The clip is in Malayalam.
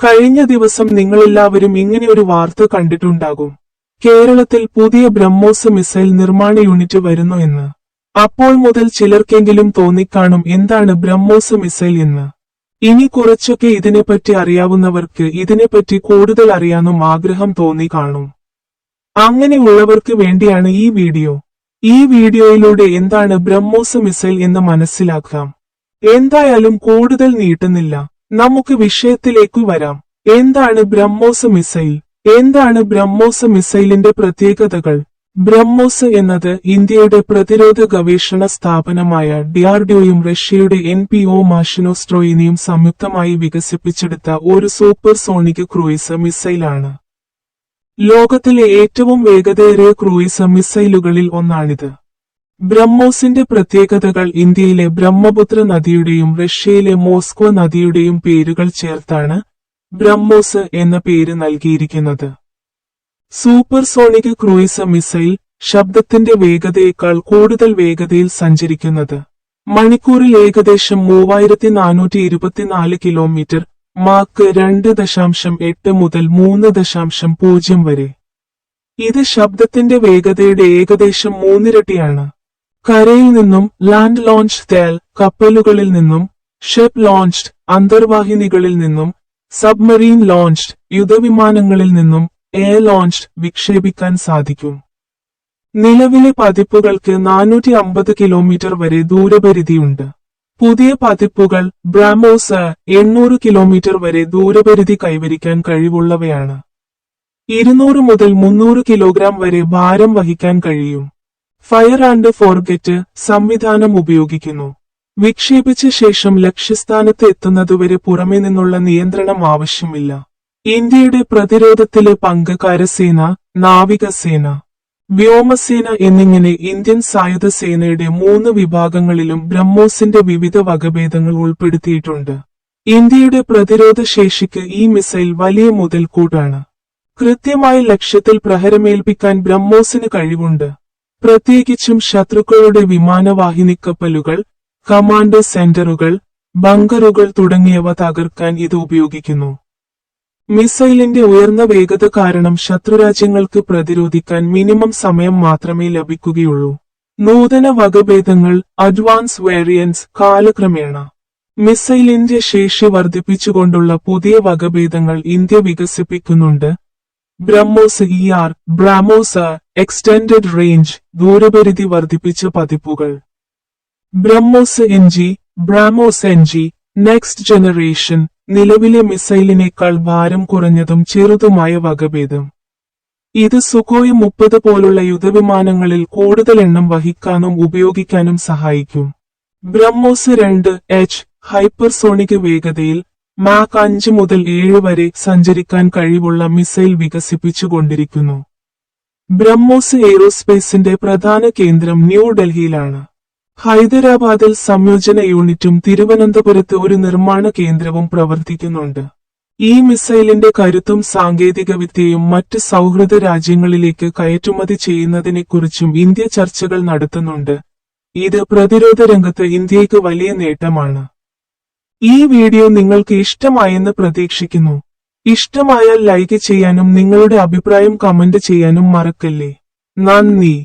കഴിഞ്ഞ ദിവസം നിങ്ങളെല്ലാവരും ഇങ്ങനെ ഒരു വാർത്ത കണ്ടിട്ടുണ്ടാകും. കേരളത്തിൽ പുതിയ ബ്രഹ്മോസ് മിസൈൽ നിർമ്മാണ യൂണിറ്റ് വരുന്നു എന്ന്. അപ്പോൾ മുതൽ ചിലർക്കെങ്കിലും തോന്നിക്കാണും എന്താണ് ബ്രഹ്മോസ് മിസൈൽ എന്ന്. ഇനി കുറച്ചൊക്കെ ഇതിനെപ്പറ്റി അറിയാവുന്നവർക്ക് ഇതിനെപ്പറ്റി കൂടുതൽ അറിയാനും ആഗ്രഹം തോന്നി കാണും. അങ്ങനെയുള്ളവർക്ക് വേണ്ടിയാണ് ഈ വീഡിയോ. ഈ വീഡിയോയിലൂടെ എന്താണ് ബ്രഹ്മോസ് മിസൈൽ എന്ന് മനസ്സിലാക്കാം. എന്തായാലും കൂടുതൽ നീട്ടുന്നില്ല. നമുക്ക് വിഷയത്തിലേക്ക് വരാം. എന്താണ് ബ്രഹ്മോസ് മിസൈൽ? എന്താണ് ബ്രഹ്മോസ് മിസൈലിന്റെ പ്രത്യേകതകൾ? ബ്രഹ്മോസ് എന്നത് ഇന്ത്യയുടെ പ്രതിരോധ ഗവേഷണ സ്ഥാപനമായ ഡിആർഡിഒയും റഷ്യയുടെ എൻ പി ഒ മാഷിനോസ്ട്രോയിനിയും സംയുക്തമായി വികസിപ്പിച്ചെടുത്ത ഒരു സൂപ്പർ സോണിക് ക്രൂയിസ് മിസൈലാണ്. ലോകത്തിലെ ഏറ്റവും വേഗതയേറിയ ക്രൂയിസ് മിസൈലുകളിൽ ഒന്നാണിത്. ബ്രഹ്മോസിന്റെ പ്രത്യേകതകൾ ഇന്ത്യയിലെ ബ്രഹ്മപുത്ര നദിയുടെയും റഷ്യയിലെ മോസ്കോ നദിയുടെയും പേരുകൾ ചേർത്താണ് ബ്രഹ്മോസ് എന്ന പേര് നൽകിയിരിക്കുന്നത്. സൂപ്പർസോണിക് ക്രൂയിസ് മിസൈൽ ശബ്ദത്തിന്റെ വേഗതയേക്കാൾ കൂടുതൽ വേഗതയിൽ സഞ്ചരിക്കുന്നത്. മണിക്കൂറിൽ ഏകദേശം മൂവായിരത്തി നാനൂറ്റി ഇരുപത്തിനാല് കിലോമീറ്റർ മാക്ക് രണ്ട് ദശാംശം എട്ട് മുതൽ മൂന്ന് ദശാംശം പൂജ്യം വരെ. ഇത് ശബ്ദത്തിന്റെ വേഗതയുടെ ഏകദേശം മൂന്നിരട്ടിയാണ്. കരയിൽ നിന്നും ലാൻഡ് ലോഞ്ച് തേൽ കപ്പലുകളിൽ നിന്നും ഷിപ്പ് ലോഞ്ച്ഡ് അന്തർവാഹിനികളിൽ നിന്നും സബ്മറീൻ ലോഞ്ച്ഡ് യുദ്ധവിമാനങ്ങളിൽ നിന്നും എയർ ലോഞ്ച്ഡ് വിക്ഷേപിക്കാൻ സാധിക്കും. നിലവിലെ പതിപ്പുകൾക്ക് നാനൂറ്റി അമ്പത് കിലോമീറ്റർ വരെ ദൂരപരിധിയുണ്ട്. പുതിയ പതിപ്പുകൾ ബ്രാമോസ് എണ്ണൂറ് കിലോമീറ്റർ വരെ ദൂരപരിധി കൈവരിക്കാൻ കഴിവുള്ളവയാണ്. ഇരുന്നൂറ് മുതൽ മുന്നൂറ് കിലോഗ്രാം വരെ ഭാരം വഹിക്കാൻ കഴിയും. ഫയർ ആൻഡ് ഫോർഗെറ്റ് സംവിധാനം ഉപയോഗിക്കുന്നു. വിക്ഷേപിച്ച ശേഷം ലക്ഷ്യസ്ഥാനത്ത് എത്തുന്നതുവരെ പുറമെ നിന്നുള്ള നിയന്ത്രണം ആവശ്യമില്ല. ഇന്ത്യയുടെ പ്രതിരോധത്തിലെ പങ്ക് കരസേന നാവികസേന വ്യോമസേന എന്നിങ്ങനെ ഇന്ത്യൻ സായുധ സേനയുടെ മൂന്ന് വിഭാഗങ്ങളിലും ബ്രഹ്മോസിന്റെ വിവിധ വകഭേദങ്ങൾ ഉൾപ്പെടുത്തിയിട്ടുണ്ട്. ഇന്ത്യയുടെ പ്രതിരോധ ശേഷിക്ക് ഈ മിസൈൽ വലിയ മുതൽക്കൂട്ടാണ്. കൃത്യമായ ലക്ഷ്യത്തിൽ പ്രഹരമേൽപ്പിക്കാൻ ബ്രഹ്മോസിന് കഴിവുണ്ട്. പ്രത്യേകിച്ചും ശത്രുക്കളുടെ വിമാനവാഹിനിക്കപ്പലുകൾ കമാൻഡ് സെന്ററുകൾ ബങ്കറുകൾ തുടങ്ങിയവ തകർക്കാൻ ഇത് ഉപയോഗിക്കുന്നു. മിസൈലിന്റെ ഉയർന്ന വേഗത കാരണം ശത്രുരാജ്യങ്ങൾക്ക് പ്രതിരോധിക്കാൻ മിനിമം സമയം മാത്രമേ ലഭിക്കുകയുള്ളൂ. നൂതന വകഭേദങ്ങൾ അഡ്വാൻസ് വേരിയൻസ് കാലക്രമേണ. മിസൈലിന്റെ ശേഷി വർദ്ധിപ്പിച്ചുകൊണ്ടുള്ള പുതിയ വകഭേദങ്ങൾ India വികസിപ്പിക്കുന്നുണ്ട്. BrahMos E R BrahMos extended range ദൂരപരിധി വർദ്ധിപ്പിച്ച പതിപ്പുകൾ. BrahMos N G BrahMos N G next generation നിലവിലെ മിസൈലിനേക്കാൾ ഭാരം കുറഞ്ഞതും ചെറുതുമായ വകഭേദം. ഇത് സുഖോയ് മുപ്പത് പോലുള്ള യുദ്ധവിമാനങ്ങളിൽ കൂടുതൽ എണ്ണം വഹിക്കാനും ഉപയോഗിക്കാനും സഹായിക്കും. ബ്രഹ്മോസ് രണ്ട് എച്ച് ഹൈപ്പർസോണിക് വേഗതയിൽ മാക് അഞ്ച് മുതൽ ഏഴ് വരെ സഞ്ചരിക്കാൻ കഴിവുള്ള മിസൈൽ വികസിപ്പിച്ചുകൊണ്ടിരിക്കുന്നു. ബ്രഹ്മോസ് എയ്റോസ്പേസിന്റെ പ്രധാന കേന്ദ്രം ന്യൂഡൽഹിയിലാണ് ഹൈദരാബാദിൽ സംയോജന യൂണിറ്റും തിരുവനന്തപുരത്ത് ഒരു നിർമ്മാണ കേന്ദ്രവും പ്രവർത്തിക്കുന്നുണ്ട്. ഈ മിസൈലിന്റെ കരുത്തും സാങ്കേതികവിദ്യയും മറ്റ് സൗഹൃദ രാജ്യങ്ങളിലേക്ക് കയറ്റുമതി ചെയ്യുന്നതിനെക്കുറിച്ചും ഇന്ത്യ ചർച്ചകൾ നടത്തുന്നുണ്ട്. ഇത് പ്രതിരോധ രംഗത്ത് ഇന്ത്യയ്ക്ക് വലിയ നേട്ടമാണ്. ഈ വീഡിയോ നിങ്ങൾക്ക് ഇഷ്ടമായെന്ന് പ്രതീക്ഷിക്കുന്നു. ഇഷ്ടമായാൽ ലൈക്ക് ചെയ്യാനും നിങ്ങളുടെ അഭിപ്രായം കമന്റ് ചെയ്യാനും മറക്കല്ലേ. നന്ദി.